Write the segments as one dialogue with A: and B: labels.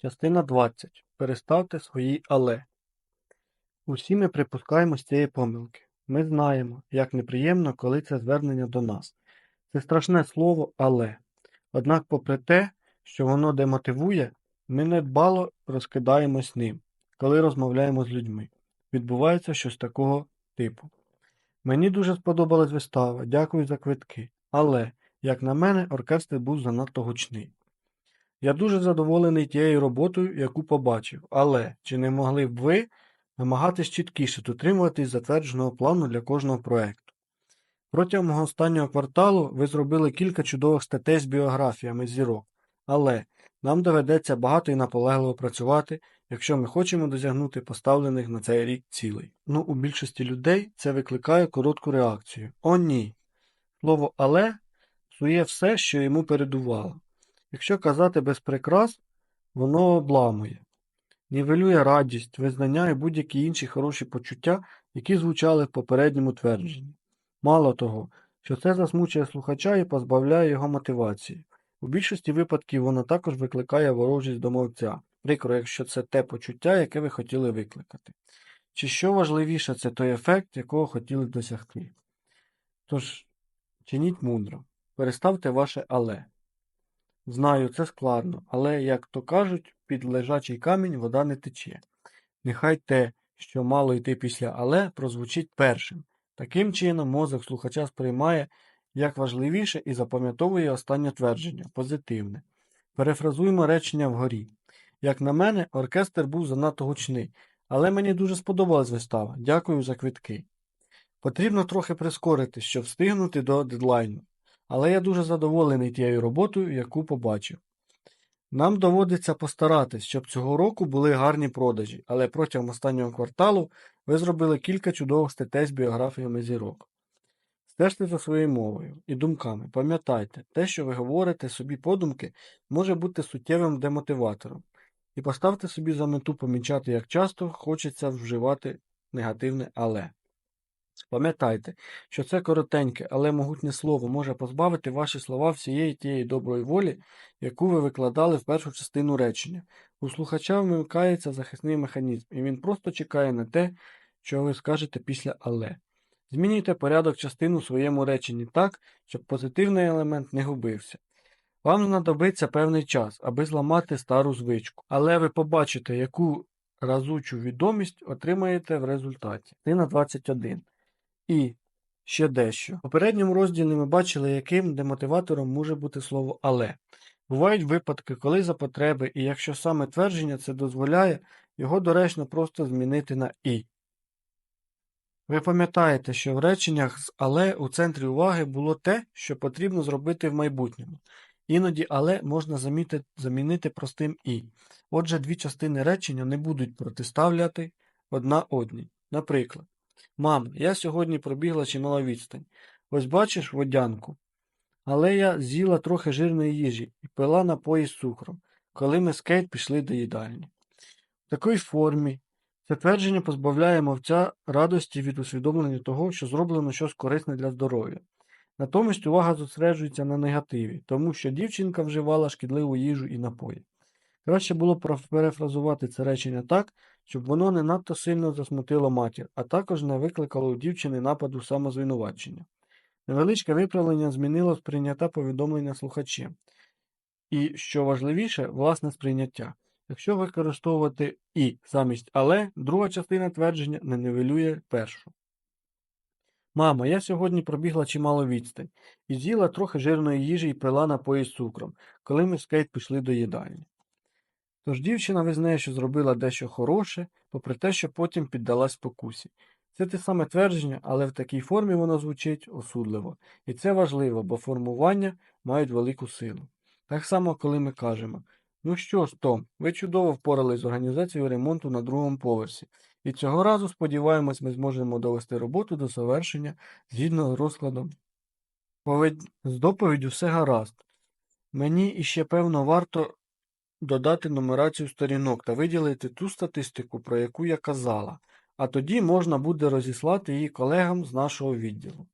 A: Частина 20. Переставте свої але. Усі ми припускаємось цієї помилки. Ми знаємо, як неприємно, коли це звернення до нас. Це страшне слово але. Однак, попри те, що воно демотивує, ми недбало розкидаємось ним, коли розмовляємо з людьми. Відбувається щось такого типу. Мені дуже сподобалась вистава, дякую за квитки. Але, як на мене, оркестр був занадто гучний. Я дуже задоволений тією роботою, яку побачив, але чи не могли б ви намагатись чіткіше дотримуватись затвердженого плану для кожного проекту? Протягом останнього кварталу ви зробили кілька чудових статей з біографіями зірок, але нам доведеться багато і наполегливо працювати, якщо ми хочемо досягнути поставлених на цей рік цілей. Ну, у більшості людей це викликає коротку реакцію. О, ні. Слово але псує все, що йому передувало. Якщо казати без прикрас, воно обламує, нівелює радість, визнання і будь-які інші хороші почуття, які звучали в попередньому твердженні. Мало того, що це засмучує слухача і позбавляє його мотивації. У більшості випадків воно також викликає ворожість до мовця, прикро, якщо це те почуття, яке ви хотіли викликати. Чи що важливіше, це той ефект, якого хотіли досягти. Тож, чиніть мудро, переставте ваше але. Знаю, це складно, але, як то кажуть, під лежачий камінь вода не тече. Нехай те, що мало йти після але, прозвучить першим. Таким чином, мозок слухача сприймає як важливіше і запам'ятовує останнє твердження позитивне. Перефразуємо речення вгорі. Як на мене, оркестр був занадто гучний, але мені дуже сподобалась вистава. Дякую за квитки. Потрібно трохи прискоритись, щоб встигнути до дедлайну. Але я дуже задоволений тією роботою, яку побачив. Нам доводиться постаратись, щоб цього року були гарні продажі, але протягом останнього кварталу ви зробили кілька чудових статей з біографіями зірок. Стежте за своєю мовою і думками. Пам'ятайте, те, що ви говорите собі подумки, може бути суттєвим демотиватором. І поставте собі за мету помічати, як часто хочеться вживати негативне але. Пам'ятайте, що це коротеньке, але могутнє слово може позбавити ваші слова всієї тієї доброї волі, яку ви викладали в першу частину речення. У слухача вмикається захисний механізм, і він просто чекає на те, що ви скажете після але. Змінюйте порядок частин у своєму реченні так, щоб позитивний елемент не губився. Вам знадобиться певний час, аби зламати стару звичку, але ви побачите, яку разучу відомість отримаєте в результаті. Частина 21. І ще дещо. В попередньому розділі ми бачили, яким демотиватором може бути слово але. Бувають випадки, коли за потреби, і якщо саме твердження це дозволяє, його доречно просто змінити на і. Ви пам'ятаєте, що в реченнях з але у центрі уваги було те, що потрібно зробити в майбутньому. Іноді але можна заміти, замінити простим і. Отже, дві частини речення не будуть протиставляти одна одній. Наприклад, Мам, я сьогодні пробігла чимала відстань. Ось бачиш водянку. Але я з'їла трохи жирної їжі і пила напої з цукром, коли ми з Кейт пішли до їдальні. В такій формі це твердження позбавляє мовця радості від усвідомлення того, що зроблено щось корисне для здоров'я. Натомість увага зосереджується на негативі, тому що дівчинка вживала шкідливу їжу і напої. Краще було перефразувати це речення так, щоб воно не надто сильно засмутило матір, а також не викликало у дівчини нападу самозвинувачення. Невеличке виправлення змінило сприйняття повідомлення слухачем. І, що важливіше, власне сприйняття. Якщо використовувати і замість але, друга частина твердження не нивелює першу. Мама, я сьогодні пробігла чимало відстань і з'їла трохи жирної їжі і пила напої з цукром, коли ми з Кейт пішли до їдальні. Тож дівчина визнає, що зробила дещо хороше, попри те, що потім піддалась спокусі. Це те саме твердження, але в такій формі воно звучить осудливо. І це важливо, бо формування мають велику силу. Так само, коли ми кажемо Ну що ж, Том, ви чудово впорались з організацією ремонту на другому поверсі, і цього разу, сподіваємось, ми зможемо довести роботу до завершення згідно з розкладом. З доповіддю все гаразд. Мені іще, певно, варто додати нумерацію сторінок та виділити ту статистику, про яку я казала, а тоді можна буде розіслати її колегам з нашого відділу.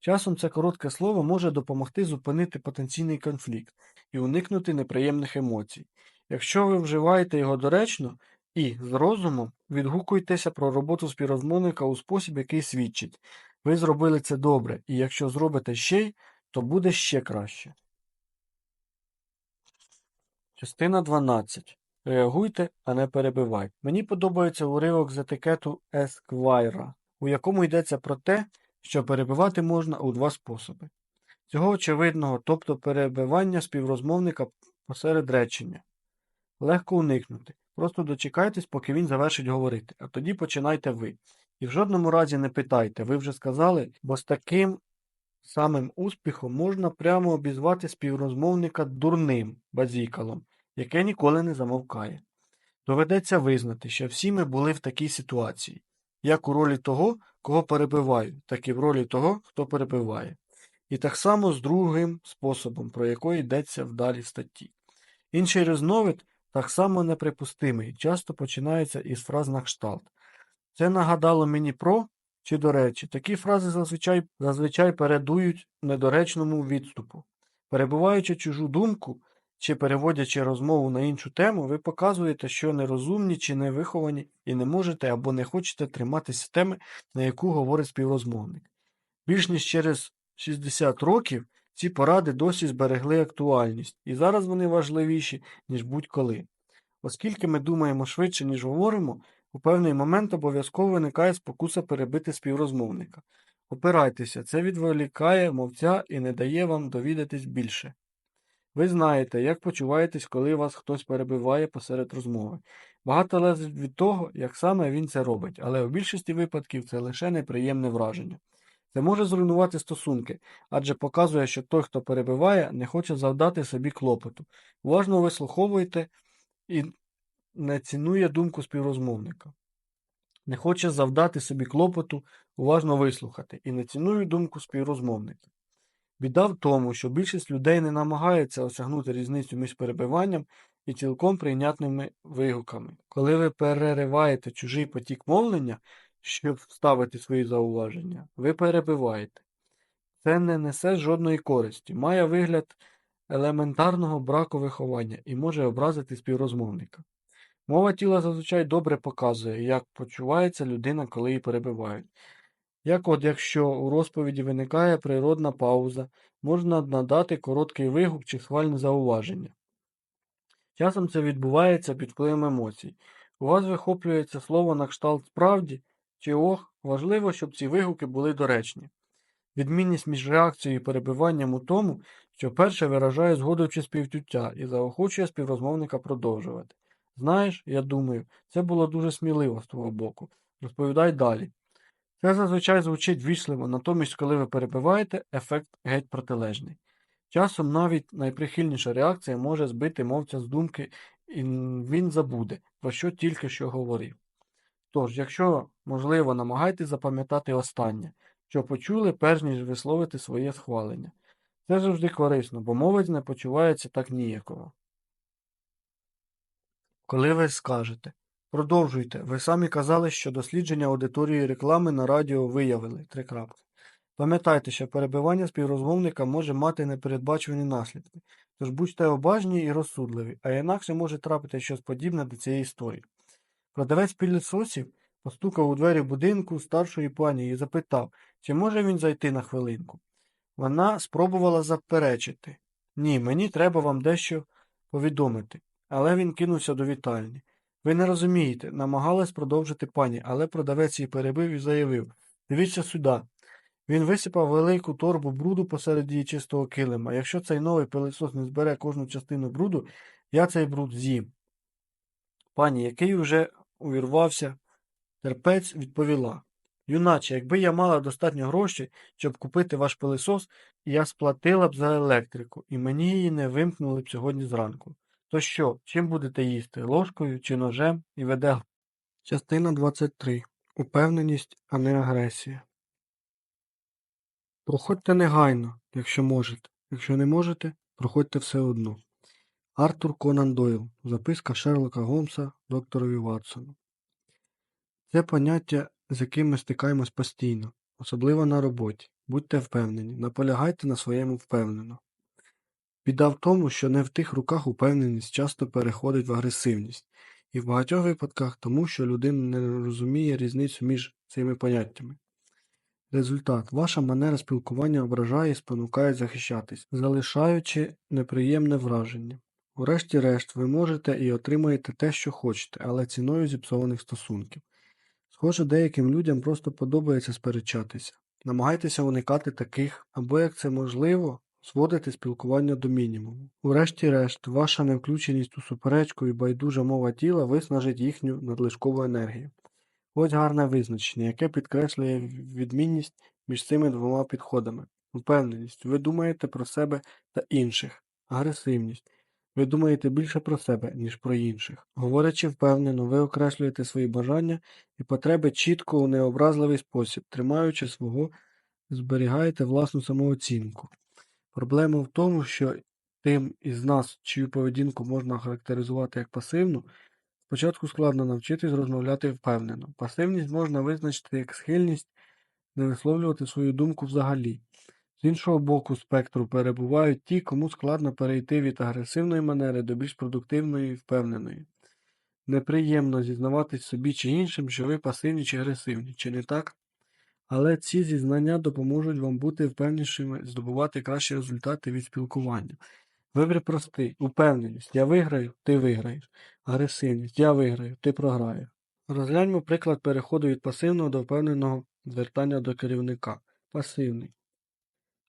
A: Часом це коротке слово може допомогти зупинити потенційний конфлікт і уникнути неприємних емоцій. Якщо ви вживаєте його доречно і з розумом, відгукуйтеся про роботу співрозмовника у спосіб, який свідчить. Ви зробили це добре, і якщо зробите ще й, то буде ще краще. Частина 12. Реагуйте, а не перебивайте. Мені подобається уривок з етикету Есквайра, у якому йдеться про те, що перебивати можна у два способи. Цього очевидного, тобто перебивання співрозмовника посеред речення. Легко уникнути. Просто дочекайтесь, поки він завершить говорити, а тоді починайте ви. І в жодному разі не питайте, ви вже сказали, бо з таким самим успіхом можна прямо обізвати співрозмовника дурним базікалом, яке ніколи не замовкає. Доведеться визнати, що всі ми були в такій ситуації, як у ролі того, кого перебиваю, так і в ролі того, хто перебиває. І так само з другим способом, про який йдеться в далі статті. Інший різновид так само неприпустимий, часто починається із фраз на кшталт. Це нагадало мені про, чи до речі, такі фрази зазвичай, зазвичай передують недоречному відступу. Перебуваючи чужу думку чи переводячи розмову на іншу тему, ви показуєте, що нерозумні чи невиховані і не можете або не хочете триматися теми, на яку говорить співрозмовник. Більш ніж через 60 років ці поради досі зберегли актуальність, і зараз вони важливіші, ніж будь-коли. Оскільки ми думаємо швидше, ніж говоримо, у певний момент обов'язково виникає спокуса перебити співрозмовника. Опирайтеся, це відволікає мовця і не дає вам довідатись більше. Ви знаєте, як почуваєтесь, коли вас хтось перебиває посеред розмови. Багато залежить від того, як саме він це робить, але у більшості випадків це лише неприємне враження. Це може зруйнувати стосунки, адже показує, що той, хто перебиває, не хоче завдати собі клопоту. Уважно вислуховуйте і не цінує думку співрозмовника. Не хоче завдати собі клопоту, уважно вислухати і не цінує думку співрозмовника. Біда в тому, що більшість людей не намагається осягнути різницю між перебиванням і цілком прийнятними вигуками. Коли ви перериваєте чужий потік мовлення, щоб вставити свої зауваження, ви перебиваєте. Це не несе жодної користі, має вигляд елементарного браку виховання і може образити співрозмовника. Мова тіла зазвичай добре показує, як почувається людина, коли її перебивають. Як от якщо у розповіді виникає природна пауза, можна надати короткий вигук чи схвальне зауваження. Часом це відбувається під впливом емоцій. У вас вихоплюється слово на кшталт справді чи ох, важливо, щоб ці вигуки були доречні. Відмінність між реакцією і перебиванням у тому, що перше виражає згоду чи співчуття і заохочує співрозмовника продовжувати. Знаєш, я думаю, це було дуже сміливо з твого боку. Розповідай далі. Це зазвичай звучить вічливо, натомість, коли ви перебиваєте, ефект геть протилежний. Часом навіть найприхильніша реакція може збити мовця з думки, і він забуде, про що тільки що говорив. Тож, якщо можливо, намагайтесь запам'ятати останнє, що почули, перш ніж висловити своє схвалення. Це завжди корисно, бо мовець не почувається так ніяково. Коли ви скажете Продовжуйте. Ви самі казали, що дослідження аудиторії реклами на радіо виявили. Три крапки. Пам'ятайте, що перебивання співрозмовника може мати непередбачувані наслідки, тож будьте обажні і розсудливі, а інакше може трапити щось подібне до цієї історії. Продавець пілісосів постукав у двері будинку старшої пані і запитав, чи може він зайти на хвилинку. Вона спробувала заперечити. Ні, мені треба вам дещо повідомити, але він кинувся до вітальні. Ви не розумієте, намагалась продовжити пані, але продавець її перебив і заявив Дивіться сюди. Він висипав велику торбу бруду посеред її чистого килима. Якщо цей новий пилисос не збере кожну частину бруду, я цей бруд з'їм. Пані, який уже увірвався, терпець відповіла Юначе, якби я мала достатньо грошей, щоб купити ваш пилисос, я сплатила б за електрику, і мені її не вимкнули б сьогодні зранку. То що, чим будете їсти? Ложкою чи ножем і веде. Частина 23. Упевненість, а не агресія. Проходьте негайно, якщо можете. Якщо не можете, проходьте все одно. Артур Конан Дойл. Записка Шерлока Голмса докторові Ватсону. Це поняття, з яким ми стикаємось постійно, особливо на роботі. Будьте впевнені, наполягайте на своєму впевнено. Біда в тому, що не в тих руках упевненість часто переходить в агресивність, і в багатьох випадках тому, що людина не розуміє різницю між цими поняттями. Результат. Ваша манера спілкування ображає і спонукає захищатись, залишаючи неприємне враження. Урешті-решт, ви можете і отримаєте те, що хочете, але ціною зіпсованих стосунків. Схоже, деяким людям просто подобається сперечатися. Намагайтеся уникати таких, або як це можливо, зводити спілкування до мінімуму. Урешті-решт, ваша невключеність у суперечку і байдужа мова тіла виснажить їхню надлишкову енергію. Ось гарне визначення, яке підкреслює відмінність між цими двома підходами. Впевненість. Ви думаєте про себе та інших. Агресивність. Ви думаєте більше про себе, ніж про інших. Говорячи впевнено, ви окреслюєте свої бажання і потреби чітко у необразливий спосіб, тримаючи свого, зберігаєте власну самооцінку. Проблема в тому, що тим із нас, чию поведінку можна охарактеризувати як пасивну, спочатку складно навчитись розмовляти впевнено. Пасивність можна визначити як схильність не висловлювати свою думку взагалі. З іншого боку спектру перебувають ті, кому складно перейти від агресивної манери до більш продуктивної і впевненої. Неприємно зізнаватись собі чи іншим, що ви пасивні чи агресивні, чи не так? Але ці зізнання допоможуть вам бути впевнішими, здобувати кращі результати від спілкування. Вибір простий. Упевненість. Я виграю, ти виграєш. Агресивність. Я виграю, ти програєш. Розгляньмо приклад переходу від пасивного до впевненого звертання до керівника. Пасивний.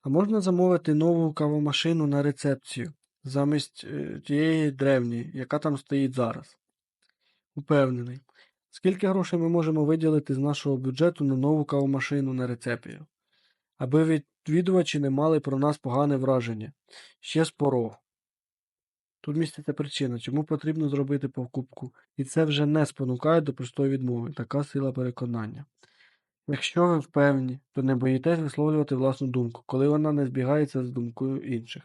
A: А можна замовити нову кавомашину на рецепцію замість е, тієї древньої, яка там стоїть зараз? Упевнений. Скільки грошей ми можемо виділити з нашого бюджету на нову кавомашину на рецепцію? Аби відвідувачі не мали про нас погане враження. Ще з порог. Тут міститься причина, чому потрібно зробити покупку, і це вже не спонукає до простої відмови, така сила переконання. Якщо ви впевнені, то не боїтесь висловлювати власну думку, коли вона не збігається з думкою інших.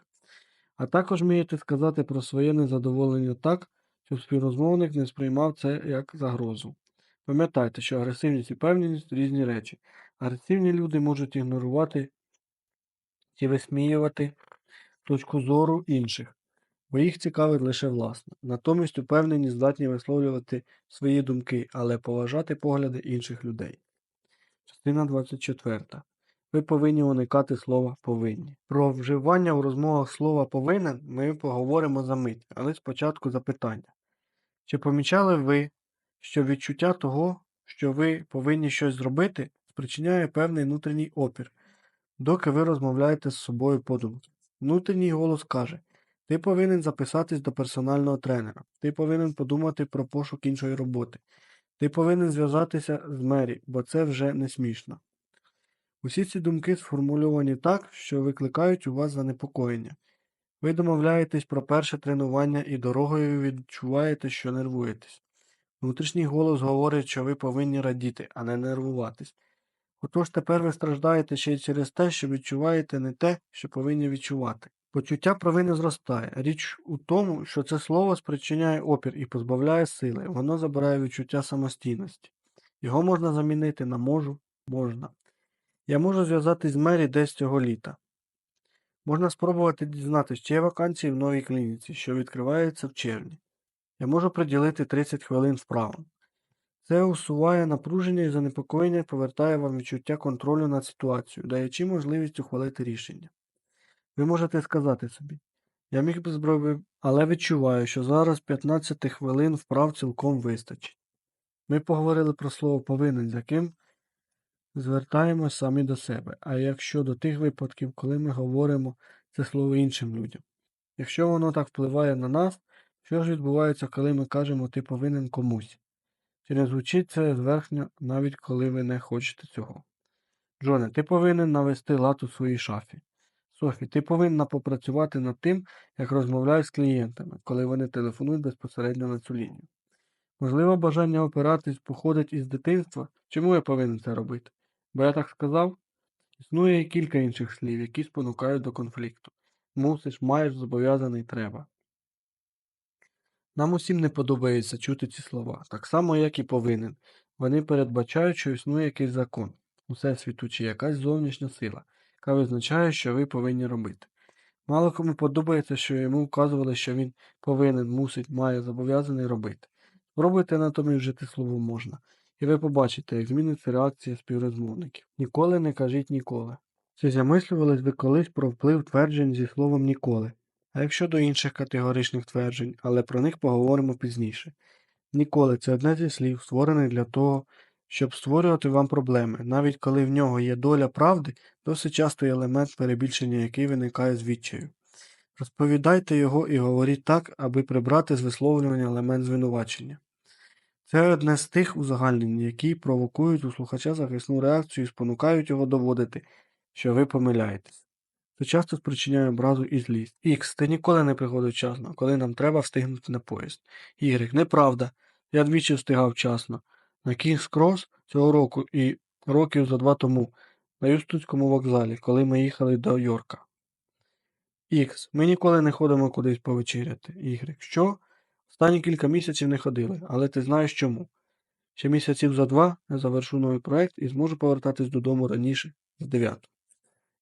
A: А також вмієте сказати про своє незадоволення так, щоб співрозмовник не сприймав це як загрозу. Пам'ятайте, що агресивність і певність різні речі. Агресивні люди можуть ігнорувати чи висміювати точку зору інших, бо їх цікавить лише власне. Натомість упевнені здатні висловлювати свої думки, але поважати погляди інших людей. Частина 24. Ви повинні уникати слова повинні. Про вживання у розмовах слова повинен ми поговоримо за мить, але спочатку запитання. Чи помічали ви, що відчуття того, що ви повинні щось зробити, спричиняє певний внутрішній опір, доки ви розмовляєте з собою подумки? Внутрішній голос каже: Ти повинен записатись до персонального тренера, ти повинен подумати про пошук іншої роботи. Ти повинен зв'язатися з Мері, бо це вже не смішно. Усі ці думки сформульовані так, що викликають у вас занепокоєння. Ви домовляєтесь про перше тренування і дорогою відчуваєте, що нервуєтесь. Внутрішній голос говорить, що ви повинні радіти, а не нервуватись. Отож тепер ви страждаєте ще й через те, що відчуваєте не те, що повинні відчувати. Почуття провини зростає. Річ у тому, що це слово спричиняє опір і позбавляє сили, воно забирає відчуття самостійності. Його можна замінити на можу, можна. Я можу зв'язатись з Мері десь цього літа. Можна спробувати дізнатися, чи є вакансії в новій клініці, що відкривається в червні. Я можу приділити 30 хвилин вправам. Це усуває напруження і занепокоєння повертає вам відчуття контролю над ситуацією, даючи можливість ухвалити рішення. Ви можете сказати собі, я міг би зброю, але відчуваю, що зараз 15 хвилин вправ цілком вистачить. Ми поговорили про слово повинен, з яким звертаємось самі до себе, а якщо до тих випадків, коли ми говоримо це слово іншим людям. Якщо воно так впливає на нас, що ж відбувається, коли ми кажемо ти повинен комусь? Чи не звучить це зверхньо, навіть коли ви не хочете цього? Джоне, ти повинен навести лад у своїй шафі. Софі, ти повинна попрацювати над тим, як розмовляєш з клієнтами, коли вони телефонують безпосередньо на цю лінію. Можливо, бажання опиратись походить із дитинства. Чому я повинен це робити? Бо я так сказав? Існує кілька інших слів, які спонукають до конфлікту. Мусиш, маєш, зобов'язаний, треба. Нам усім не подобається чути ці слова, так само, як і повинен. Вони передбачають, що існує якийсь закон, усесвіту чи якась зовнішня сила, яка визначає, що ви повинні робити. Мало кому подобається, що йому вказували, що він повинен, мусить, має, зобов'язаний робити. Спробуйте натомість вжити слово можна, і ви побачите, як зміниться реакція співрозмовників. Ніколи не кажіть ніколи. Чи замислювались ви колись про вплив тверджень зі словом ніколи? А як щодо інших категоричних тверджень, але про них поговоримо пізніше. Ніколи це одне зі слів, створене для того, щоб створювати вам проблеми, навіть коли в нього є доля правди, досить часто є елемент перебільшення, який виникає з відчаю. Розповідайте його і говоріть так, аби прибрати з висловлювання елемент звинувачення. Це одне з тих узагальнень, які провокують у слухача захисну реакцію і спонукають його доводити, що ви помиляєтесь. Це часто спричиняє образу і злість. Х, ти ніколи не приходив вчасно, коли нам треба встигнути на поїзд. Y, неправда. Я двічі встигав вчасно. На Кінгс Крос цього року і років за два тому на Юстутському вокзалі, коли ми їхали до Йорка. Х. Ми ніколи не ходимо кудись повечеряти. Y. Що? Останні кілька місяців не ходили, але ти знаєш чому. Ще місяців за два я завершу новий проект і зможу повертатись додому раніше з 9.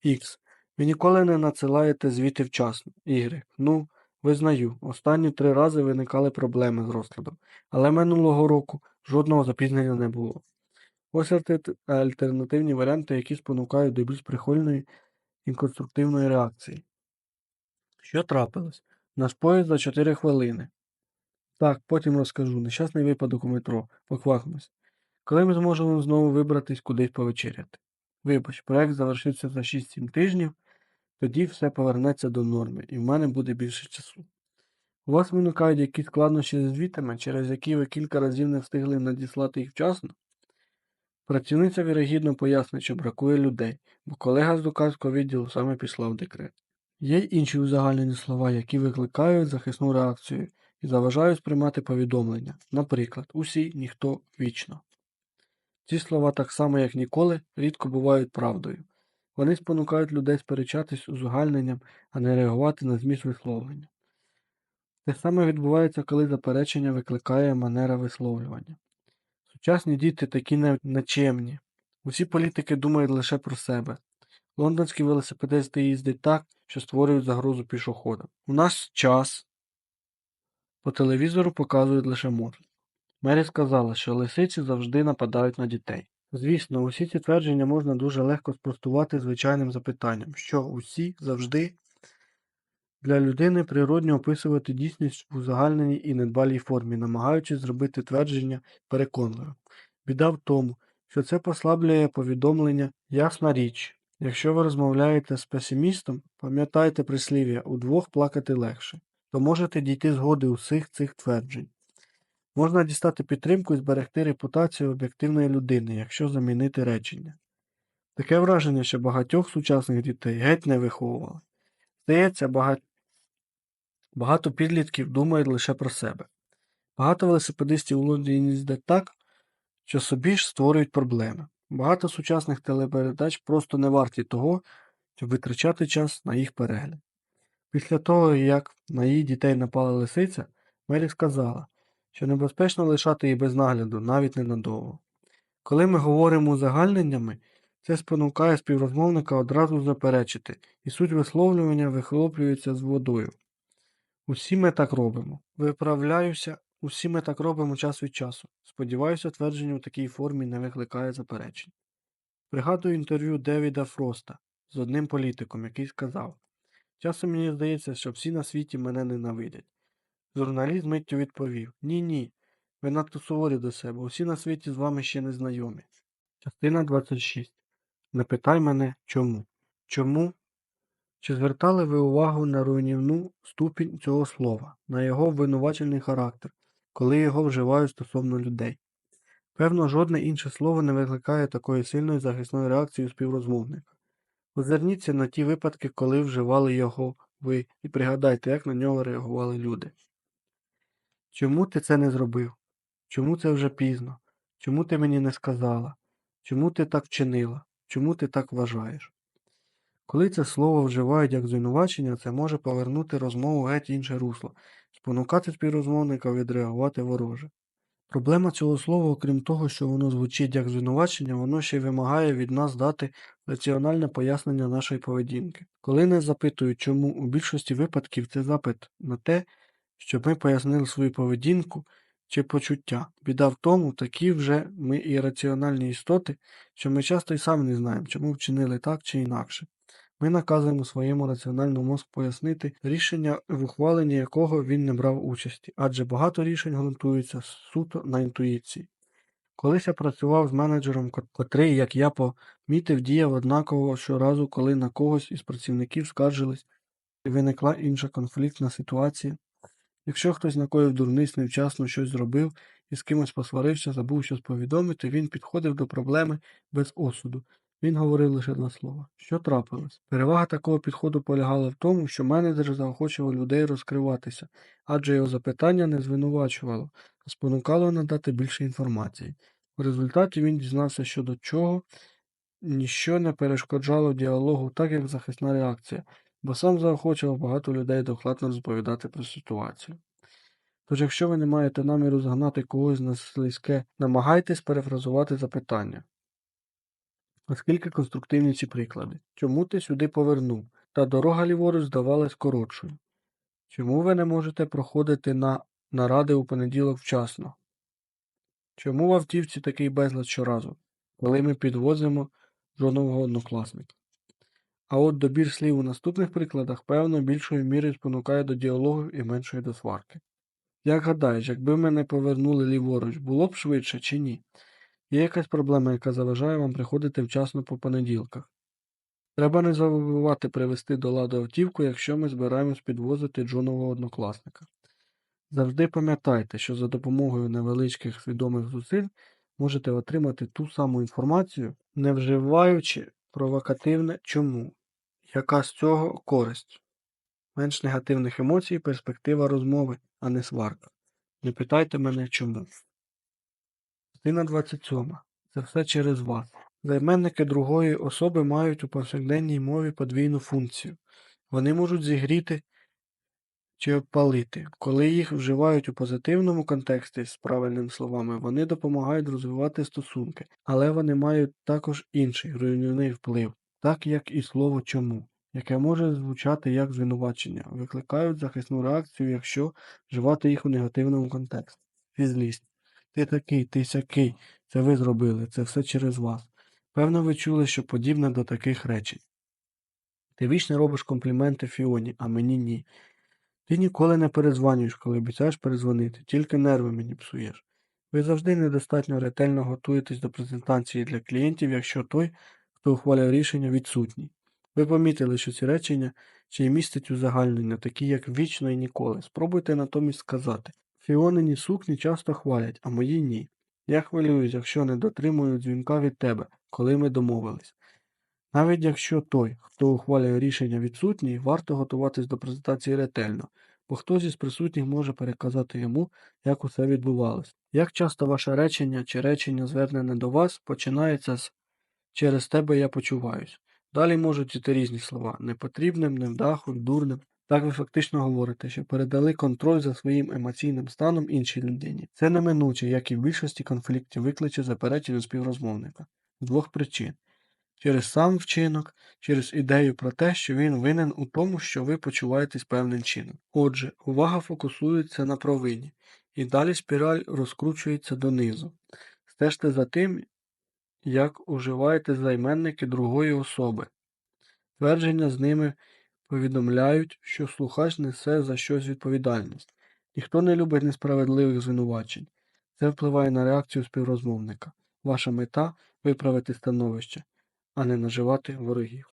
A: Х. Ви ніколи не надсилаєте звіти вчасно. Y. Ну, визнаю, останні три рази виникали проблеми з розкладом, але минулого року жодного запізнення не було. Ось альтернативні варіанти, які спонукають до більш прихильної і конструктивної реакції. Що трапилось? Наш поїзд за 4 хвилини. Так, потім розкажу. Нещасний випадок у метро. Поквапимось. Коли ми зможемо знову вибратись кудись повечеряти? Вибач, проект завершиться за 6-7 тижнів, тоді все повернеться до норми, і в мене буде більше часу. У вас виникають якісь складнощі з звітами, через які ви кілька разів не встигли надіслати їх вчасно? Працівниця вірогідно пояснить, що бракує людей, бо колега з друкарського відділу саме пішла в декрет. Є й інші узагальнені слова, які викликають захисну реакцію і заважають сприймати повідомлення. Наприклад, усі, ніхто, вічно. Ці слова, так само як ніколи, рідко бувають правдою. Вони спонукають людей сперечатись узагальненням, а не реагувати на зміст висловлення. Те саме відбувається, коли заперечення викликає манера висловлювання. Сучасні діти такі нечемні. Усі політики думають лише про себе. Лондонські велосипедисти їздять так, що створюють загрозу пішоходам. У наш час по телевізору показують лише мотлі. Мері сказала, що лисиці завжди нападають на дітей. Звісно, усі ці твердження можна дуже легко спростувати звичайним запитанням, що усі завжди для людини природньо описувати дійсність в узагальненій і недбалій формі, намагаючись зробити твердження переконливим. Біда в тому, що це послаблює повідомлення ясна річ. Якщо ви розмовляєте з песимістом, пам'ятайте прислів'я удвох плакати легше, то можете дійти згоди усіх цих тверджень. Можна дістати підтримку і зберегти репутацію об'єктивної людини, якщо замінити речення. Таке враження, що багатьох сучасних дітей геть не виховували. Здається, бага- багато підлітків думають лише про себе. Багато велосипедистів у Лондоні їздять так, що собі ж створюють проблеми. Багато сучасних телепередач просто не варті того, щоб витрачати час на їх перегляд. Після того, як на її дітей напала лисиця, Мері сказала, що небезпечно лишати її без нагляду, навіть ненадовго. Коли ми говоримо узагальненнями, це спонукає співрозмовника одразу заперечити, і суть висловлювання вихлоплюється з водою. Усі ми так робимо. Виправляюся, усі ми так робимо час від часу. Сподіваюся, твердження у такій формі не викликає заперечень. Пригадую інтерв'ю Девіда Фроста з одним політиком, який сказав Часом мені здається, що всі на світі мене ненавидять. Журналіст миттю відповів Ні, ні. Ви надто суворі до себе, усі на світі з вами ще не знайомі. Частина 26. Не питай мене чому. Чому? Чи звертали ви увагу на руйнівну ступінь цього слова, на його обвинувачельний характер, коли його вживають стосовно людей? Певно, жодне інше слово не викликає такої сильної захисної реакції у співрозмовника. Озирніться на ті випадки, коли вживали його ви, і пригадайте, як на нього реагували люди. Чому ти це не зробив? Чому це вже пізно? Чому ти мені не сказала? Чому ти так вчинила? Чому ти так вважаєш? Коли це слово вживають як звинувачення, це може повернути розмову геть інше русло, спонукати співрозмовника відреагувати вороже. Проблема цього слова, окрім того, що воно звучить як звинувачення, воно ще й вимагає від нас дати раціональне пояснення нашої поведінки. Коли нас запитують, чому у більшості випадків це запит на те, щоб ми пояснили свою поведінку чи почуття. Біда в тому, такі вже ми і раціональні істоти, що ми часто й самі не знаємо, чому вчинили так чи інакше. Ми наказуємо своєму раціональному мозку пояснити рішення, в ухваленні якого він не брав участі, адже багато рішень ґрунтуються суто на інтуїції. Колись я працював з менеджером, котрий, як я помітив, діяв однаково щоразу, коли на когось із працівників скаржились і виникла інша конфліктна ситуація. Якщо хтось накоїв дурниць, невчасно щось зробив і з кимось посварився, забув щось повідомити, він підходив до проблеми без осуду. Він говорив лише два слова. Що трапилось? Перевага такого підходу полягала в тому, що менеджер заохочував людей розкриватися, адже його запитання не звинувачувало, а спонукало надати більше інформації. В результаті він дізнався щодо чого ніщо не перешкоджало діалогу, так як захисна реакція, бо сам заохочував багато людей докладно розповідати про ситуацію. Тож, якщо ви не маєте наміру згнати когось на слизьке, намагайтесь перефразувати запитання. Оскільки конструктивні ці приклади. Чому ти сюди повернув? Та дорога ліворуч здавалась коротшою. Чому ви не можете проходити на наради у понеділок вчасно? Чому в автівці такий безлад щоразу, коли ми підвозимо жодного однокласника? А от добір слів у наступних прикладах, певно, більшою мірою спонукає до діалогу і меншої до сварки. Як гадаєш, якби мене повернули ліворуч, було б швидше чи ні? Є якась проблема, яка заважає вам приходити вчасно по понеділках. Треба не забувати привести до ладу автівку, якщо ми збираємось підвозити Джонового однокласника. Завжди пам'ятайте, що за допомогою невеличких свідомих зусиль можете отримати ту саму інформацію, не вживаючи провокативне чому. Яка з цього користь? Менш негативних емоцій, перспектива розмови, а не сварка. Не питайте мене чому. Частина 27. Це все через вас. Займенники другої особи мають у повсякденній мові подвійну функцію. Вони можуть зігріти чи обпалити. Коли їх вживають у позитивному контексті з правильними словами, вони допомагають розвивати стосунки, але вони мають також інший руйнівний вплив, так як і слово чому, яке може звучати як звинувачення, викликають захисну реакцію, якщо вживати їх у негативному контексті. Фізлість. Ти такий, ти сякий, це ви зробили, це все через вас. Певно, ви чули, що подібне до таких речень. Ти вічно робиш компліменти Фіоні, а мені ні. Ти ніколи не перезванюєш, коли обіцяєш перезвонити, тільки нерви мені псуєш. Ви завжди недостатньо ретельно готуєтесь до презентації для клієнтів, якщо той, хто ухвалює рішення, відсутній. Ви помітили, що ці речення ще й містять узагальнення, такі як вічно і ніколи. Спробуйте натомість сказати. Фіонині сукні часто хвалять, а мої ні. Я хвилююсь, якщо не дотримую дзвінка від тебе, коли ми домовились. Навіть якщо той, хто ухвалює рішення відсутній, варто готуватись до презентації ретельно, бо хтось із присутніх може переказати йому, як усе відбувалось. Як часто ваше речення чи речення, звернене до вас, починається з через тебе я почуваюсь. Далі можуть іти різні слова непотрібним, невдахою, дурним. Так ви фактично говорите, що передали контроль за своїм емоційним станом іншій людині. Це неминуче, як і в більшості конфліктів, викличе заперечення співрозмовника з двох причин через сам вчинок, через ідею про те, що він винен у тому, що ви почуваєтесь певним чином. Отже, увага фокусується на провині, і далі спіраль розкручується донизу. Стежте за тим, як уживаєте займенники другої особи. Твердження з ними повідомляють, що слухач несе за щось відповідальність. Ніхто не любить несправедливих звинувачень. Це впливає на реакцію співрозмовника. Ваша мета виправити становище, а не наживати ворогів.